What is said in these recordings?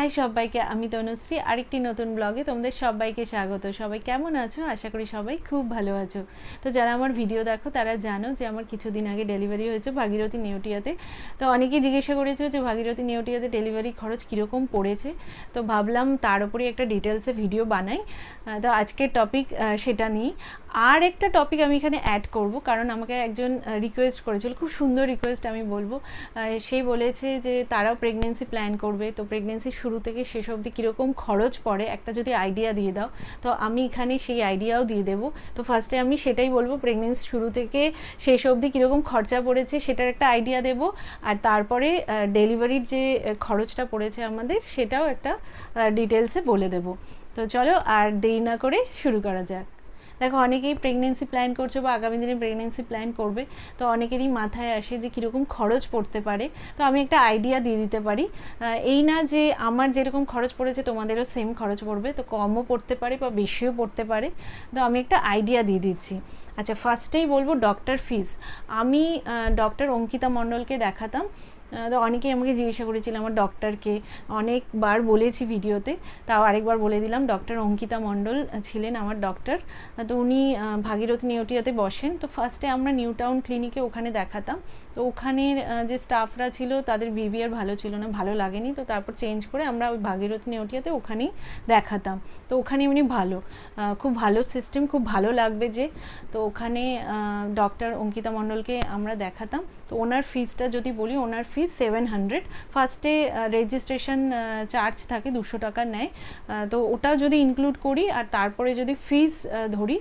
High সবাইকে, আমি তনুশ্রী। আরেকটি নতুন ব্লগে তোমাদের সবাইকে স্বাগত। সবাই কেমন আছো? আশা করি সবাই খুব ভালো আছো। তো যারা আমার ভিডিও দেখো, তারা জানো যে আমার কিছুদিন আগে ডেলিভারি হয়েছে ভাগীরথী নেউটিয়াতে। তো অনেকেই জিজ্ঞাসা করেছ যে ভাগীরথী নেউটিয়াতে ডেলিভারি খরচ কীরকম পড়েছে? তো ভাবলাম তার উপরে একটা ডিটেলসে ভিডিও বানাই। তো আজকের টপিক সেটা নিই আর একটা টপিক আমি এখানে অ্যাড করব, কারণ আমাকে একজন রিকোয়েস্ট করেছিল। খুব সুন্দর রিকোয়েস্ট আমি বলব। সে বলেছে যে তারাও প্রেগনেন্সি প্ল্যান করবে। তো প্রেগনেন্সি শুরু থেকে শেষ অবধি কীরকম খরচ পড়ে, একটা যদি আইডিয়া দিয়ে দাও, তো আমি এখানে সেই আইডিয়াও দিয়ে দেবো। তো ফার্স্টে আমি সেটাই বলব প্রেগনেন্সি শুরু থেকে শেষ অবধি কীরকম খরচা পড়েছে সেটার একটা আইডিয়া দেবো। আর তারপরে ডেলিভারির যে খরচটা পড়েছে আমাদের, সেটাও একটা ডিটেলসে বলে দেবো। তো চলো আর দেরি না করে শুরু করা যাক। দেখো, অনেকেই প্রেগনেন্সি প্ল্যান করছ বা আগামী দিনে প্রেগনেন্সি প্ল্যান করবে, তো অনেকেরই মাথায় আসে যে কীরকম খরচ পড়তে পারে। তো আমি একটা আইডিয়া দিয়ে দিতে পারি। এই না যে আমার যেরকম খরচ পড়েছে, তোমাদেরও সেম খরচ পড়বে, তো কমও পড়তে পারে বা বেশিও পড়তে পারে। তো আমি একটা আইডিয়া দিয়ে দিচ্ছি। আচ্ছা ফার্স্টেই বলব ডক্টর ফিস আমি ডক্টর অঙ্কিতা মণ্ডলকে দেখাতাম। তো অনেকেই আমাকে জিজ্ঞাসা করেছিল আমার ডক্টরকে অনেকবার বলেছি ভিডিওতে, তাও আরেকবার বলে দিলাম ডক্টর অঙ্কিতা মণ্ডল ছিলেন আমার ডক্টর তো উনি ভাগীরথ নিউটিয়াতে বসেন। তো ফার্স্টে আমরা নিউ টাউন ক্লিনিকে ওখানে দেখাতাম। তো ওখানের যে স্টাফরা ছিল, তাদের বিহেভিয়ার ভালো ছিল না, ভালো লাগেনি। তো তারপর চেঞ্জ করে আমরা ওই ভাগীরথী নেউটিয়াতে ওখানেই দেখাতাম। তো ওখানে উনি ভালো খুব ভালো সিস্টেম খুব ভালো লাগবে যে। তো ওখানে ডক্টর অঙ্কিতা মণ্ডলকে আমরা দেখাতাম। তো ওনার ফিজটা যদি বলি, ওনার ফিস সেভেন হান্ড্রেড ফার্স্টে রেজিস্ট্রেশন চার্জ থাকে দুশো টাকা নেয় তো ওটা যদি ইনক্লুড করি আর তারপরে যদি ফিজ ধরি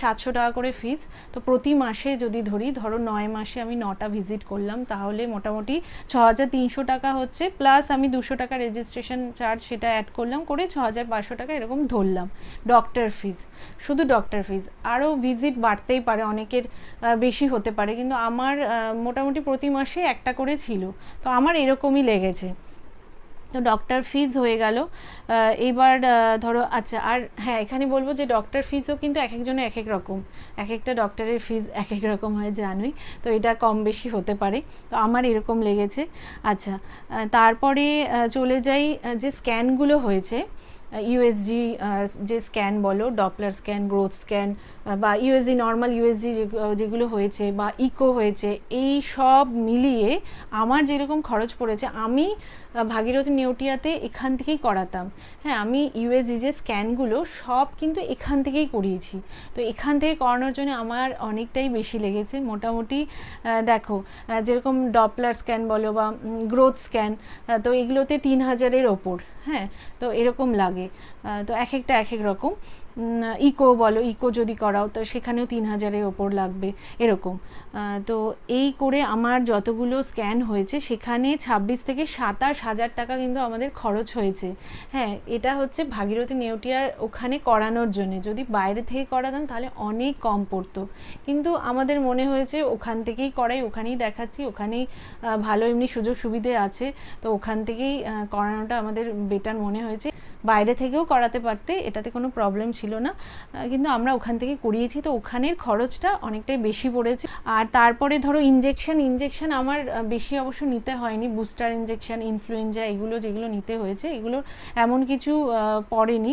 সাতশো টাকা করে ফিজ তো প্রতি মাসে যদি ধরি, ধরো নয় মাসে আমি নটা ভিজিট করলাম, তাহলে মোটামুটি ছ হাজার তিনশো টাকা হচ্ছে। প্লাস আমি দুশো টাকা রেজিস্ট্রেশন চার্জ সেটা অ্যাড করলাম, করে ছ হাজার পাঁচশো টাকা এরকম ধরলাম। ডক্টর ফিজ শুধু ডক্টর ফিজ আরও ভিজিট বাড়তেই পারে, অনেকের বেশি হতে পারে। কিন্তু আমার মোটামুটি প্রতি মাসে একটা করে ছিল। তো আমার এরকমই লেগেছে। তো ডক্টর ফিজ হয়ে গেল। এবার ধরো আচ্ছা আর হ্যাঁ এখানে বলব যে ডক্টর ফিজও কিন্তু এক একজনের এক এক রকম। এক একটা ডক্টরের ফিজ এক এক রকম হয়, জানোই। তো এটা কম বেশি হতে পারে। তো আমার এরকম লেগেছে। আচ্ছা তারপরে চলে যাই যে স্ক্যানগুলো হয়েছে ইউএসজি যে স্ক্যান বলো ডপলার স্ক্যান গ্রোথ স্ক্যান বা ইউএসজি নর্মাল ইউএসজি যেগুলো হয়েছে বা ইকো হয়েছে, এই সব মিলিয়ে আমার যেরকম খরচ পড়েছে, আমি ভাগীরথী নেউটিয়াতে এখান থেকেই করাতাম। হ্যাঁ আমি ইউএসজি যে স্ক্যানগুলো সব কিন্তু এখান থেকেই করিয়েছি। তো এখান থেকে করানোর জন্য আমার অনেকটাই বেশি লেগেছে। মোটামুটি দেখো যেরকম ডপলার স্ক্যান বলো বা গ্রোথ স্ক্যান তো এগুলোতে তিন হাজারের ওপর। হ্যাঁ তো এরকম লাগে। তো এক একটা এক এক রকম। ইকো বলো ইকো যদি করাও, তো সেখানেও তিন হাজারের ওপর লাগবে, এরকম। তো এই করে আমার যতগুলো স্ক্যান হয়েছে, সেখানে ছাব্বিশ থেকে সাতাশ হাজার টাকা কিন্তু আমাদের খরচ হয়েছে। হ্যাঁ এটা হচ্ছে ভাগীরথী নেউটিয়ার ওখানে করানোর জন্য। যদি বাইরে থেকে করাতাম, তাহলে অনেক কম পড়তো। কিন্তু আমাদের মনে হয়েছে, ওখান থেকেই করাই, ওখানেই দেখাচ্ছি, ওখানেই ভালো এমনি সুযোগ সুবিধে আছে। তো ওখান থেকেই করানোটা আমাদের বেটার মনে হয়েছে। বাইরে থেকেও করাতে পারতে, এটাতে কোনো প্রবলেম ছিল না। কিন্তু আমরা ওখান থেকে করিয়েছি, তো ওখানের খরচটা অনেকটাই বেশি পড়েছে। আর তারপরে ধরো ইঞ্জেকশন ইঞ্জেকশন আমার বেশি অবশ্য নিতে হয়নি। বুস্টার ইঞ্জেকশন ইনফ্লুয়েঞ্জা এগুলো যেগুলো নিতে হয়েছে, এগুলো এমন কিছু পড়েনি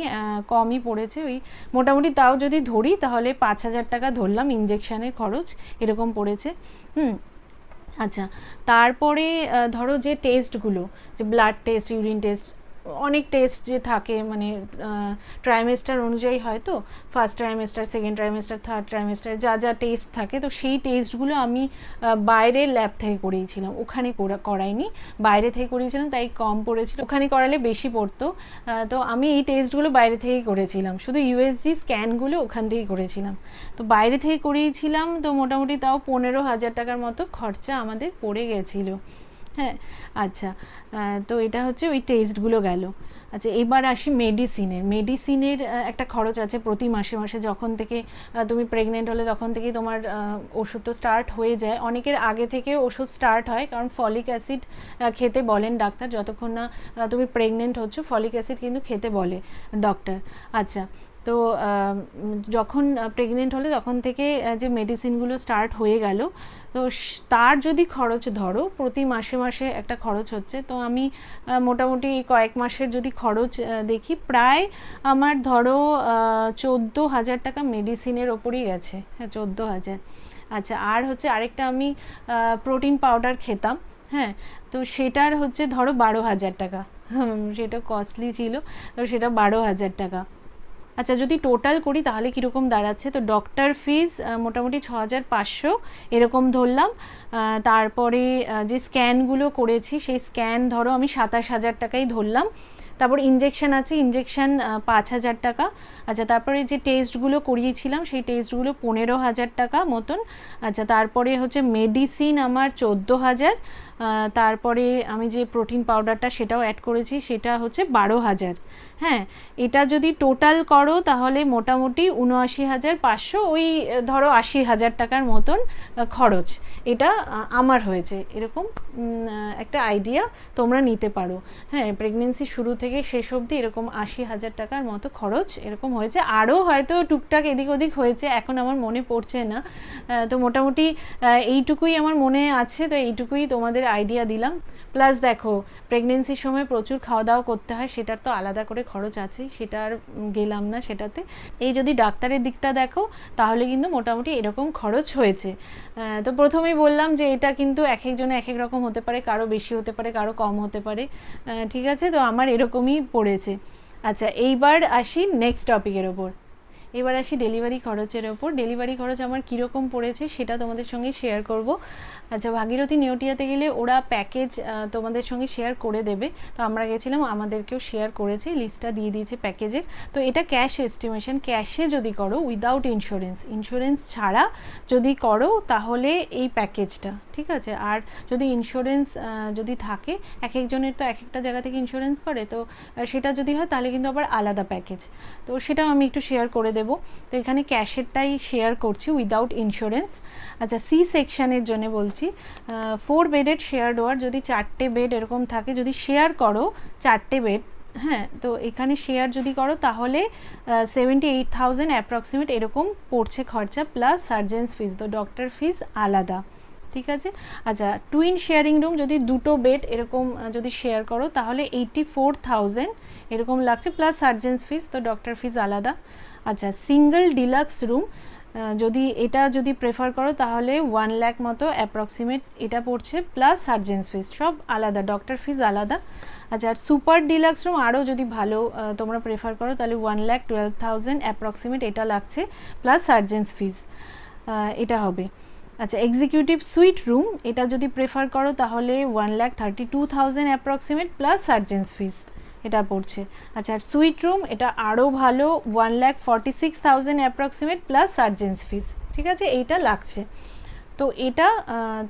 কমই পড়েছে। ওই মোটামুটি তাও যদি ধরি, তাহলে পাঁচ হাজার টাকা ধরলাম ইঞ্জেকশনের খরচ, এরকম পড়েছে। হুম আচ্ছা। তারপরে ধরো যে টেস্টগুলো যে ব্লাড টেস্ট ইউরিন টেস্ট অনেক টেস্ট যে থাকে মানে ট্রাইমেস্টার অনুযায়ী হয় তো first trimester second trimester third trimester যা যা টেস্ট থাকে, তো সেই টেস্টগুলো আমি বাইরের ল্যাব থেকে করিয়েছিলাম, ওখানে করা- করাইনি, বাইরে থেকে করিয়েছিলাম, তাই কম পড়েছিল, ওখানে করালে বেশি পড়তো তো আমি এই টেস্টগুলো বাইরে থেকেই করেছিলাম, শুধু ইউএসজি স্ক্যানগুলো ওখান থেকেই করেছিলাম, তো বাইরে থেকে করিয়েছিলাম, তো মোটামুটি তাও পনেরো হাজার টাকার মতো খরচা আমাদের পড়ে গেছিল। হ্যাঁ আচ্ছা। তো এটা হচ্ছে ওই টেস্টগুলো গেল। আচ্ছা এবার আসি মেডিসিনের মেডিসিনের একটা খরচ আছে প্রতি মাসে মাসে। যখন থেকে তুমি প্রেগনেন্ট হলে তখন থেকেই তোমার ওষুধ তো স্টার্ট হয়ে যায়। অনেকের আগে থেকে ওষুধ স্টার্ট হয়, কারণ ফলিক অ্যাসিড খেতে বলেন ডাক্তার। যতক্ষণ না তুমি প্রেগনেন্ট হচ্ছ ফলিক অ্যাসিড কিন্তু খেতে বলে ডক্টর আচ্ছা তো যখন প্রেগনেন্ট হলে তখন থেকে যে মেডিসিনগুলো স্টার্ট হয়ে গেল, তো তার যদি খরচ ধরো, প্রতি মাসে মাসে একটা খরচ হচ্ছে, তো আমি মোটামুটি কয়েক মাসের যদি খরচ দেখি, প্রায় আমার ধরো চোদ্দ হাজার টাকা মেডিসিনের ওপরই গেছে হ্যাঁ চোদ্দ হাজার। আচ্ছা আর হচ্ছে আরেকটা আমি প্রোটিন পাউডার খেতাম হ্যাঁ তো সেটার হচ্ছে ধরো বারো হাজার টাকা, সেটা কস্টলি ছিল, তো সেটা বারো হাজার টাকা। আচ্ছা যদি টোটাল করি তাহলে কীরকম দাঁড়াচ্ছে? তো ডক্টর ফিজ মোটামুটি ছ হাজার পাঁচশো এরকম ধরলাম। তারপরে যে স্ক্যানগুলো করেছি, সেই স্ক্যান ধরো আমি সাতাশ হাজার টাকাই ধরলাম। তারপর ইঞ্জেকশন আছে ইঞ্জেকশন পাঁচ হাজার টাকা। আচ্ছা তারপরে যে টেস্টগুলো করিয়েছিলাম, সেই টেস্টগুলো পনেরো হাজার টাকা মতন। আচ্ছা তারপরে হচ্ছে মেডিসিন আমার চোদ্দ হাজার। তারপরে আমি যে প্রোটিন পাউডারটা সেটাও অ্যাড করেছি, সেটা হচ্ছে বারো হাজার। হ্যাঁ এটা যদি টোটাল করো তাহলে মোটামুটি উনআশি হাজার পাঁচশো ওই, ধরো আশি হাজার টাকার মতন খরচ। এটা আমার হয়েছে। এরকম একটা আইডিয়া তোমরা নিতে পারো। হ্যাঁ প্রেগনেন্সি শুরু থেকে শেষ অবধি এরকম আশি হাজার টাকার মতো খরচ এরকম হয়েছে। আরও হয়তো টুকটাক এদিক ওদিক হয়েছে, এখন আমার মনে পড়ছে না। তো মোটামুটি এইটুকুই আমার মনে আছে, তো এইটুকুই তোমাদের আইডিয়া দিলাম। প্লাস দেখো প্রেগনেন্সির সময় প্রচুর খাওয়া দাওয়া করতে হয়, সেটার তো আলাদা করে খরচ আছেই, সেটা আর গেলাম না সেটাতে। এই যদি ডাক্তারের দিকটা দেখো, তাহলে কিন্তু মোটামুটি এরকম খরচ হয়েছে। তো প্রথমেই বললাম যে এটা কিন্তু এক একজনে এক এক রকম হতে পারে, কারও বেশি হতে পারে, কারও কম হতে পারে। ঠিক আছে? তো আমার এরকমই পড়েছে। আচ্ছা এইবার আসি নেক্সট টপিকের ওপর। এবার আসি ডেলিভারি খরচের ওপর। ডেলিভারি খরচ আমার কীরকম পড়েছে সেটা তোমাদের সঙ্গে শেয়ার করব। আচ্ছা ভাগীরথী নেওটিয়াতে গেলে ওরা প্যাকেজ তোমাদের সঙ্গে শেয়ার করে দেবে। তো আমরা গেছিলাম, আমাদেরকেও শেয়ার করেছে লিস্টটা দিয়ে দিয়েছে প্যাকেজের তো এটা ক্যাশ এস্টিমেশন ক্যাশে যদি করো উইদাউট ইন্স্যুরেন্স ইন্স্যুরেন্স ছাড়া যদি করো, তাহলে এই প্যাকেজটা ঠিক আছে? আর যদি ইন্স্যুরেন্স যদি থাকে, এক একজনের তো এক একটা জায়গা থেকে ইন্স্যুরেন্স করে, তো সেটা যদি হয়, তাহলে কিন্তু আবার আলাদা প্যাকেজ তো সেটাও আমি একটু শেয়ার করে দেবো। তো এখানে ক্যাশেরটাই শেয়ার করছি উইদাউট ইন্স্যুরেন্স আচ্ছা সি সেকশানের জন্য বলছি ফোর বেডেড শেয়ার ডোয়ার যদি চারটে বেড এরকম থাকে, যদি শেয়ার করো চারটে বেড হ্যাঁ তো এখানে শেয়ার যদি করো তাহলে সেভেন্টি এইট থাউজেন্ড অ্যাপ্রক্সিমেট এরকম পড়ছে খরচা প্লাস সার্জেন্স ফিস তো ডক্টর ফিস আলাদা। ঠিক আছে? আচ্ছা টুইন শেয়ারিং রুম যদি দুটো বেড এরকম যদি শেয়ার করো তাহলে এইটটি ফোর থাউজেন্ড এরকম লাগছে প্লাস সার্জেন্স ফিস তো ডক্টর ফিস আলাদা। আচ্ছা সিঙ্গেল ডিলাক্স রুম যদি এটা যদি প্রেফার করো, তাহলে ওয়ান ল্যাক মতো অ্যাপ্রক্সিমেট এটা পড়ছে প্লাস সার্জেন্স ফিস সব আলাদা ডক্টর ফিস আলাদা। আচ্ছা আর সুপার ডিলাক্স রুম আরও যদি ভালো তোমরা প্রেফার করো, তাহলে one lakh twelve thousand approximate এটা লাগছে প্লাস সার্জেন্স ফিস এটা হবে। আচ্ছা এক্সিকিউটিভ সুইট রুম এটা যদি প্রেফার করো, তাহলে one lakh thirty two thousand approximate plus surgeon's fees এটা পড়ছে। আচ্ছা আর সুইট রুম এটা আরও ভালো one lakh forty six thousand approximate plus surgeon's fees ঠিক আছে? এইটা লাগছে। তো এটা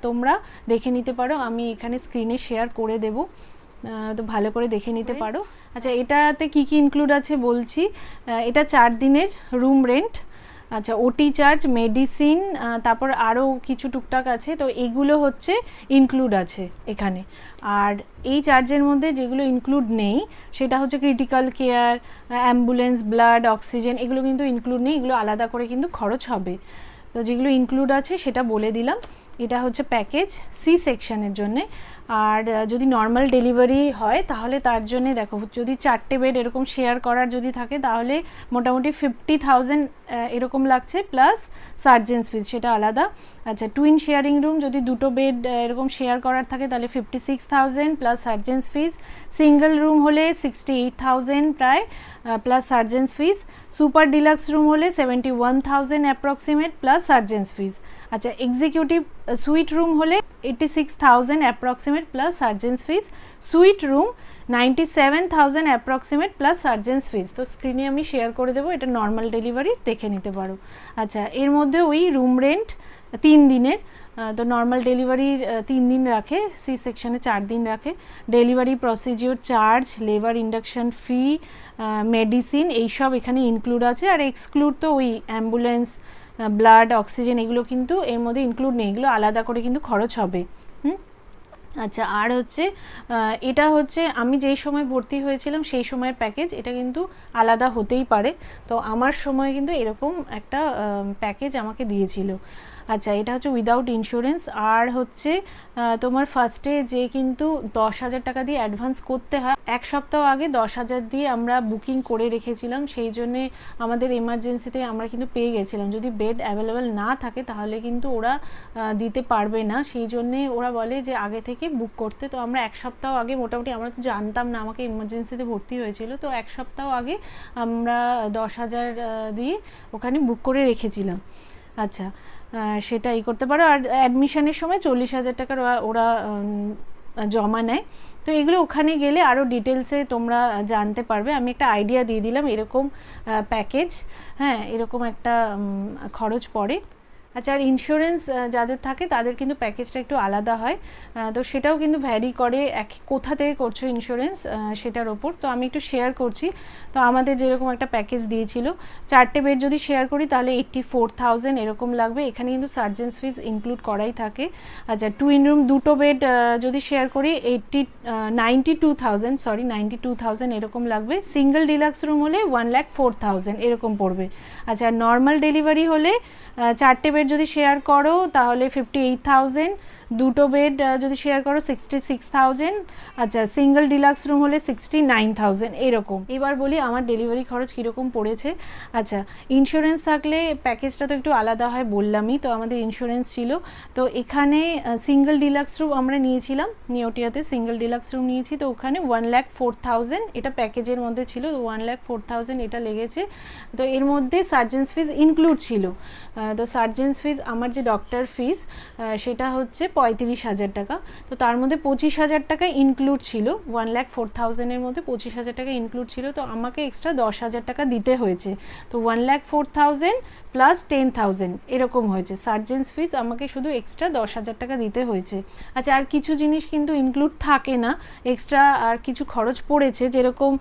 তোমরা দেখে নিতে পারো আমি এখানে স্ক্রিনে শেয়ার করে দেব। তো ভালো করে দেখে নিতে পারো। আচ্ছা এটাতে কি কি ইনক্লুড আছে বলছি? এটা চার দিনের রুম রেন্ট আচ্ছা ওটি চার্জ মেডিসিন তারপর আরও কিছু টুকটাক আছে, তো এগুলো হচ্ছে ইনক্লুড আছে এখানে। আর এই চার্জের মধ্যে যেগুলো ইনক্লুড নেই, সেটা হচ্ছে critical care ambulance blood oxygen এগুলো কিন্তু ইনক্লুড নেই, এগুলো আলাদা করে কিন্তু খরচ হবে। তো যেগুলো ইনক্লুড আছে, সেটা বলে দিলাম। এটা হচ্ছে প্যাকেজ সি সেকশনের জন্যে। আর যদি নর্মাল ডেলিভারি হয়, তাহলে তার জন্যে দেখো, যদি চারটে বেড এরকম শেয়ার করার যদি থাকে, তাহলে মোটামুটি ফিফটি থাউজেন্ড এরকম লাগছে প্লাস সার্জেন্স ফিস সেটা আলাদা। আচ্ছা টুইন শেয়ারিং রুম যদি দুটো বেড এরকম শেয়ার করার থাকে, তাহলে fifty six thousand plus surgeon's fees single room হলে সিক্সটি এইট থাউজেন্ড প্রায় plus surgeon's fees super deluxe room হলে seventy one thousand approximate plus surgeon's fees আচ্ছা এক্সিকিউটিভ সুইট রুম হলে eighty six thousand approximate plus surgeon's fees suite room ninety seven thousand approximate plus surgeon's fees তো স্ক্রিনে আমি share করে দেবো, এটা normal delivery দেখে নিতে পারো। আচ্ছা এর মধ্যে ওই রুম রেন্ট তিন দিনের তো নর্মাল ডেলিভারির তিন দিন রাখে সি সেকশনে চার দিন রাখে। Delivery procedure charge labour induction fee medicine এইসব এখানে ইনক্লুড আছে। আর এক্সক্লুড তো ওই অ্যাম্বুলেন্স ব্লাড অক্সিজেন এগুলো কিন্তু এর মধ্যে ইনক্লুড নেই। এগুলো আলাদা করে কিন্তু খরচ হবে। হুম? আচ্ছা আর হচ্ছে এটা হচ্ছে আমি যেই সময় ভর্তি হয়েছিলাম, সেই সময়ের প্যাকেজ এটা কিন্তু আলাদা হতেই পারে। তো আমার সময় কিন্তু এরকম একটা প্যাকেজ আমাকে দিয়েছিল। আচ্ছা এটা হচ্ছে উইদাউট ইন্স্যুরেন্স আর হচ্ছে তোমার ফার্স্টে যে কিন্তু দশ হাজার টাকা দিয়ে অ্যাডভান্স করতে হয়, এক সপ্তাহ আগে দশ হাজার দিয়ে আমরা বুকিং করে রেখেছিলাম, সেই জন্যে আমাদের এমার্জেন্সিতে আমরা কিন্তু পেয়ে গেছিলাম। যদি বেড অ্যাভেলেবেল না থাকে, তাহলে কিন্তু ওরা দিতে পারবে না। সেই জন্যে ওরা বলে যে আগে থেকে বুক করতে। তো আমরা এক সপ্তাহ আগে মোটামুটি আমরা তো জানতাম না, আমাকে এমার্জেন্সিতে ভর্তি হয়েছিল। তো এক সপ্তাহ আগে আমরা দশ হাজার দিয়ে ওখানে বুক করে রেখেছিলাম। আচ্ছা সেটা ই করতে পারো। আর অ্যাডমিশনের সময় চল্লিশ হাজার টাকার ওরা- ওরা জমা নেয়। তো এগুলো ওখানে গেলে আরও ডিটেলসে তোমরা জানতে পারবে। আমি একটা আইডিয়া দিয়ে দিলাম, এরকম প্যাকেজ হ্যাঁ এরকম একটা খরচ পড়ে। আচ্ছা আর ইন্স্যুরেন্স যাদের থাকে তাদের কিন্তু প্যাকেজটা একটু আলাদা হয়। তো সেটাও কিন্তু ভ্যারি করে এক, কোথা থেকে করছ ইন্স্যুরেন্স সেটার ওপর। তো আমি একটু শেয়ার করছি। তো আমাদের যেরকম একটা প্যাকেজ দিয়েছিল, চারটে বেড যদি শেয়ার করি তাহলে এইট্টি ফোর থাউজেন্ড এরকম লাগবে। এখানে কিন্তু সার্জেন্স ফিস ইনক্লুড করাই থাকে। আচ্ছা টু ইন রুম দুটো বেড যদি শেয়ার করি eighty ninety two thousand sorry ninety two thousand এরকম লাগবে। সিঙ্গেল ডিলাক্স রুম হলে ওয়ান ল্যাক ফোর থাউজেন্ড এরকম পড়বে। আচ্ছা নর্মাল ডেলিভারি হলে চারটে বেড যদি শেয়ার করো তাহলে ফিফটি এইট থাউজেন্ড দুটো বেড যদি শেয়ার করো সিক্সটি সিক্স থাউজেন্ড আচ্ছা সিঙ্গেল ডিলাক্স রুম হলে সিক্সটি নাইন থাউজেন্ড এরকম। এবার বলি আমার ডেলিভারি খরচ কীরকম পড়েছে। আচ্ছা ইন্স্যুরেন্স থাকলে প্যাকেজটা তো একটু আলাদা হয় বললামই, তো আমাদের ইন্স্যুরেন্স ছিল। তো এখানে সিঙ্গেল ডিলাক্স রুম আমরা নিয়েছিলাম, নিওটিয়াতে সিঙ্গেল ডিলাক্স রুম নিয়েছি, তো ওখানে ওয়ান ল্যাক ফোর থাউজেন্ড এটা প্যাকেজের মধ্যে ছিল ওয়ান ল্যাক ফোর থাউজেন্ড এটা লেগেছে। তো এর মধ্যে সার্জেন্স ফিজ ইনক্লুড ছিল। তো সার্জেন্স ফিজ আমার যে ডক্টর ফিজ সেটা হচ্ছে পঁয়ত্রিশ হাজার টাকা। তো তার মধ্যে পঁচিশ হাজার টাকা ইনক্লুড ছিল। ওয়ান ল্যাক ফোর থাউজেন্ডের মধ্যে পঁচিশ হাজার টাকা ইনক্লুড ছিল। তো আমাকে এক্সট্রা দশ হাজার টাকা দিতে হয়েছে। তো one lakh four thousand plus ten thousand এরকম হয়েছে। সার্জেন্স ফিজ আমাকে শুধু এক্সট্রা দশ হাজার টাকা দিতে হয়েছে। আচ্ছা আর কিছু জিনিস কিন্তু ইনক্লুড থাকে না। এক্সট্রা আর কিছু খরচ পড়েছে। যেরকম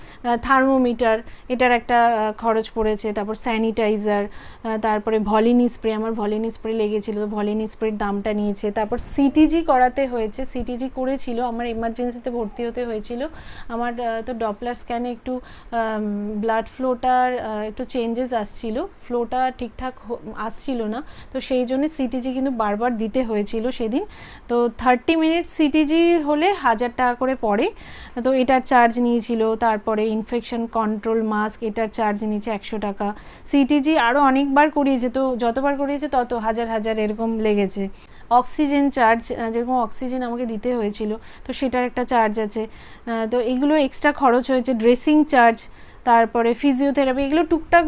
থার্মোমিটার এটার একটা খরচ পড়েছে। তারপর স্যানিটাইজার তারপরে ভলিনি স্প্রে আমার ভলিনি স্প্রে লেগেছিল। তো ভলিনি স্প্রের দামটা নিয়েছে। তারপর সিটিজি করাতে হয়েছে সিটিজি করেছিল, আমার এমার্জেন্সিতে ভর্তি হতে হয়েছিল। আমার তো ডপলার স্ক্যানে একটু ব্লাড ফ্লোটার একটু চেঞ্জেস আসছিল। ফ্লোটা ঠিকঠাক আসছিল না। তো সেই জন্য সিটিজি কিন্তু বারবার দিতে হয়েছিল সেদিন। তো থার্টি মিনিট সিটিজি হলে হাজার টাকা করে পড়ে। তো এটার চার্জ নিয়েছিল, তারপরে ইনফেকশন কন্ট্রোল মাস্ক এটার চার্জ নিয়েছে একশো টাকা। সিটিজি আরও অনেকবার করিয়েছে, তো যতবার করিয়েছে তত হাজার হাজার এরকম লেগেছে। অক্সিজেন চার্জ যেরকম অক্সিজেন আমাকে দিতে হয়েছিল, তো সেটার একটা চার্জ আছে। তো এগুলো এক্সট্রা খরচ হয়েছে ড্রেসিং চার্জ তারপরে ফিজিওথেরাপি এগুলো টুকটাক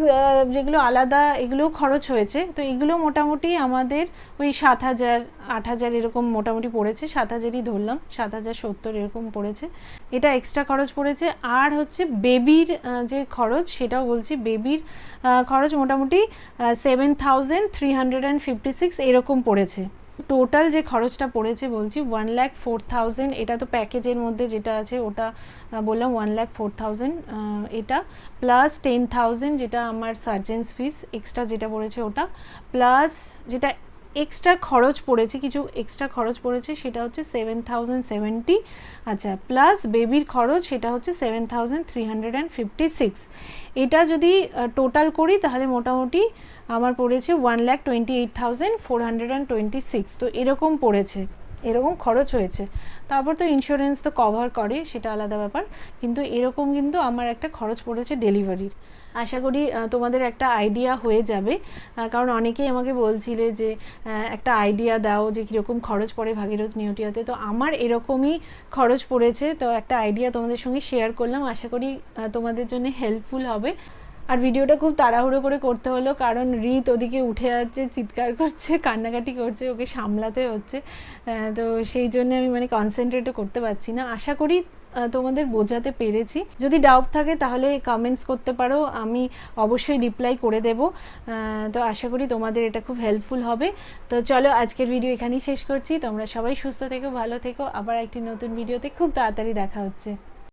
যেগুলো আলাদা এগুলো খরচ হয়েছে। তো এগুলো মোটামুটি আমাদের ওই সাত হাজার, আট হাজার এরকম মোটামুটি পড়েছে, সাত হাজারই ধরলাম, সাত হাজার সত্তর এরকম পড়েছে। এটা এক্সট্রা খরচ পড়েছে। আর হচ্ছে বেবির যে খরচ, সেটাও বলছি বেবির খরচ মোটামুটি seven thousand three hundred and fifty six এরকম পড়েছে। টোটাল যে খরচটা পড়েছে বলছি ওয়ান ল্যাক ফোর থাউজেন্ড এটা তো প্যাকেজের মধ্যে যেটা আছে, ওটা বললাম ওয়ান ল্যাক ফোর থাউজেন্ড এটা। প্লাস টেন থাউজেন্ড যেটা আমার সার্জেন্স ফিস এক্সট্রা যেটা পড়েছে ওটা। প্লাস যেটা এক্সট্রা খরচ পড়েছে, কিছু এক্সট্রা খরচ পড়েছে, সেটা হচ্ছে সেভেন থাউজেন্ড সেভেন্টি আচ্ছা প্লাস বেবির খরচ সেটা হচ্ছে seven thousand three hundred and fifty six এটা যদি টোটাল করি, তাহলে মোটামুটি আমার পড়েছে one lakh twenty eight thousand four hundred and twenty six তো এরকম পড়েছে, এরকম খরচ হয়েছে। তারপর তো ইন্স্যুরেন্স তো কভার করে, সেটা আলাদা ব্যাপার। কিন্তু এরকম কিন্তু আমার একটা খরচ পড়েছে ডেলিভারির আশা করি তোমাদের একটা আইডিয়া হয়ে যাবে। কারণ অনেকেই আমাকে বলছিলে যে একটা আইডিয়া দাও যে, কীরকম খরচ পড়ে ভাগীরথ নিউটিয়াতে তো আমার এরকমই খরচ পড়েছে। তো একটা আইডিয়া তোমাদের সঙ্গে শেয়ার করলাম। আশা করি তোমাদের জন্য হেল্পফুল হবে। আর ভিডিওটা খুব তাড়াহুড়ো করে করতে হলো, কারণ রিত ওদিকে উঠে যাচ্ছে চিৎকার করছে, কান্নাকাটি করছে, ওকে সামলাতে হচ্ছে। তো সেই জন্য আমি মানে কনসেন্ট্রেটও করতে পারছি না। আশা করি তোমাদের বোঝাতে পেরেছি। যদি ডাউট থাকে তাহলে কমেন্টস করতে পারো, আমি অবশ্যই রিপ্লাই করে দেব। তো আশা করি তোমাদের এটা খুব হেল্পফুল হবে। তো চলো আজকের ভিডিও এখানেই শেষ করছি। তোমরা সবাই সুস্থ থেকো, ভালো থেকো। আবার একটি নতুন ভিডিওতে খুব তাড়াতাড়ি দেখা হচ্ছে।